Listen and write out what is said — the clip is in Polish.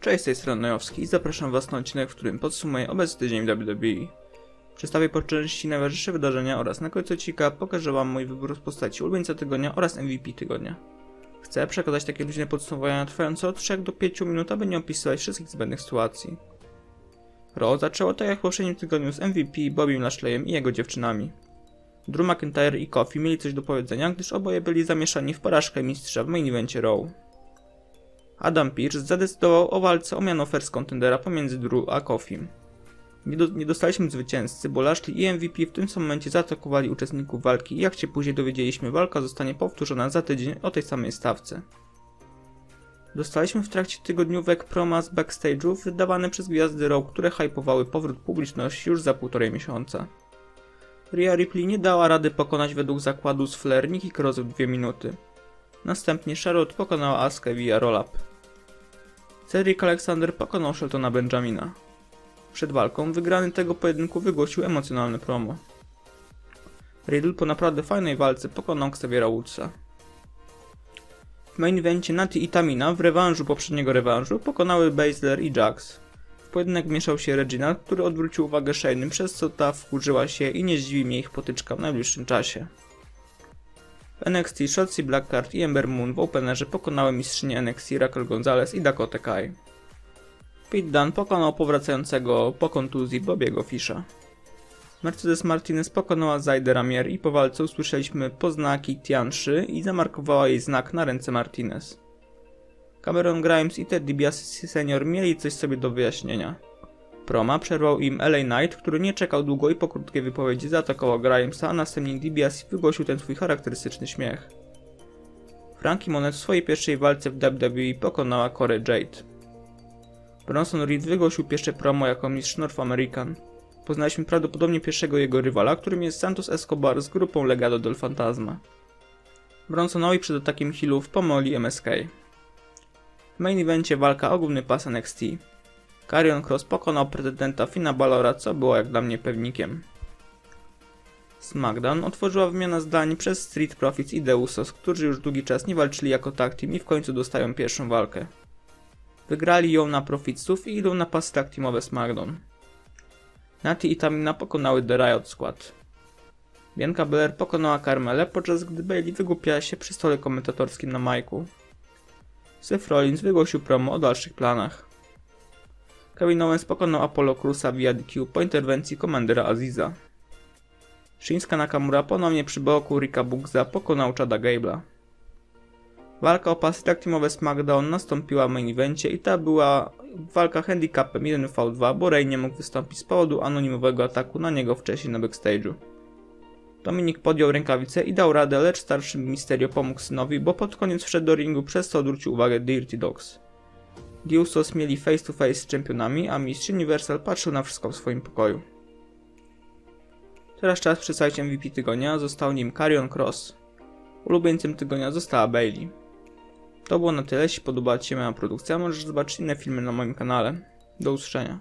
Cześć, z tej strony Nojowski i zapraszam Was na odcinek, w którym podsumuję obecny tydzień WWE. Przedstawię po części najważniejsze wydarzenia oraz na końcu odcinka pokażę Wam mój wybór z postaci ulubieńca tygodnia oraz MVP tygodnia. Chcę przekazać takie luźne podsumowania trwające od 3 do 5 minut, aby nie opisywać wszystkich zbędnych sytuacji. Raw zaczęło tak jak w poprzednim tygodniu z MVP, Bobby Lashleyem i jego dziewczynami. Drew McIntyre i Kofi mieli coś do powiedzenia, gdyż oboje byli zamieszani w porażkę mistrza w main evencie Raw. Adam Pearce zadecydował o walce o miano first contendera pomiędzy Drew a Kofim. Nie, do, nie dostaliśmy zwycięzcy, bo Lashley i MVP w tym momencie zaatakowali uczestników walki i jak się później dowiedzieliśmy, walka zostanie powtórzona za tydzień o tej samej stawce. Dostaliśmy w trakcie tygodniówek proma z backstage'ów wydawane przez gwiazdy Raw, które hypowały powrót publiczności już za półtorej miesiąca. Rhea Ripley nie dała rady pokonać według zakładu z Flair Nikki Cross w dwie minuty. Następnie Charlotte pokonała Askę via roll-up. Cedric Alexander pokonał Sheltona Benjamina. Przed walką wygrany tego pojedynku wygłosił emocjonalny promo. Riddle po naprawdę fajnej walce pokonał Xaviera Woodsa. W main evencie Nati i Tamina w rewanżu poprzedniego rewanżu pokonały Baszler i Jax. W pojedynek mieszał się Regina, który odwrócił uwagę Shane'ym, przez co ta wkurzyła się i nie zdziwi mnie ich potyczka w najbliższym czasie. W NXT Shotzi Blackheart i Ember Moon w openerze pokonały mistrzynie NXT Raquel Gonzalez i Dakota Kai. Pete Dunne pokonał powracającego po kontuzji Bobiego Fisha. Mercedes Martinez pokonała Zaydę Ramier i po walce usłyszeliśmy poznaki Tianszy i zamarkowała jej znak na ręce Martinez. Cameron Grimes i Ted DiBiase senior mieli coś sobie do wyjaśnienia. Proma przerwał im LA Knight, który nie czekał długo i po krótkiej wypowiedzi zaatakował Grimesa, a następnie DiBiase wygłosił ten swój charakterystyczny śmiech. Frankie Monet w swojej pierwszej walce w WWE pokonała Corey Jade. Bronson Reed wygłosił pierwsze promo jako mistrz North American. Poznaliśmy prawdopodobnie pierwszego jego rywala, którym jest Santos Escobar z grupą Legado del Fantasma. Bronsonowi przed atakiem healów pomoli MSK. W main evencie walka o główny pas NXT. Karrion Cross pokonał prezydenta Fina Balora, co było jak dla mnie pewnikiem. SmackDown otworzyła wymiana zdań przez Street Profits i Deusos, którzy już długi czas nie walczyli jako tag team i w końcu dostają pierwszą walkę. Wygrali ją na Profitsów i idą na pasy tag teamowe SmackDown. Nati i Tamina pokonały The Riot Squad. Bianca Belair pokonała Carmelę, podczas gdy Bailey wygłupiała się przy stole komentatorskim na majku. Seth Rollins wygłosił promo o dalszych planach. Kevin Owens pokonał Apollo Cruza via DQ po interwencji komandera Aziza. Shinsuke Nakamura ponownie przy boku Rika Bugza pokonał Chada Gable'a. Walka o pasy tag teamowe SmackDown nastąpiła w main evencie i ta była walka handicapem 1v2, bo Rey nie mógł wystąpić z powodu anonimowego ataku na niego wcześniej na backstage'u. Dominik podjął rękawicę i dał radę, lecz starszy Mysterio pomógł synowi, bo pod koniec wszedł do ringu, przez co odwrócił uwagę Dirty Dogs. The Usos mieli face to face z czempionami, a mistrz Universal patrzył na wszystko w swoim pokoju. Teraz czas przedstawić MVP tygodnia, został nim Carrion Cross. Ulubieńcem tygodnia została Bailey. To było na tyle, jeśli podobała Ci się moja produkcja, możesz zobaczyć inne filmy na moim kanale. Do usłyszenia.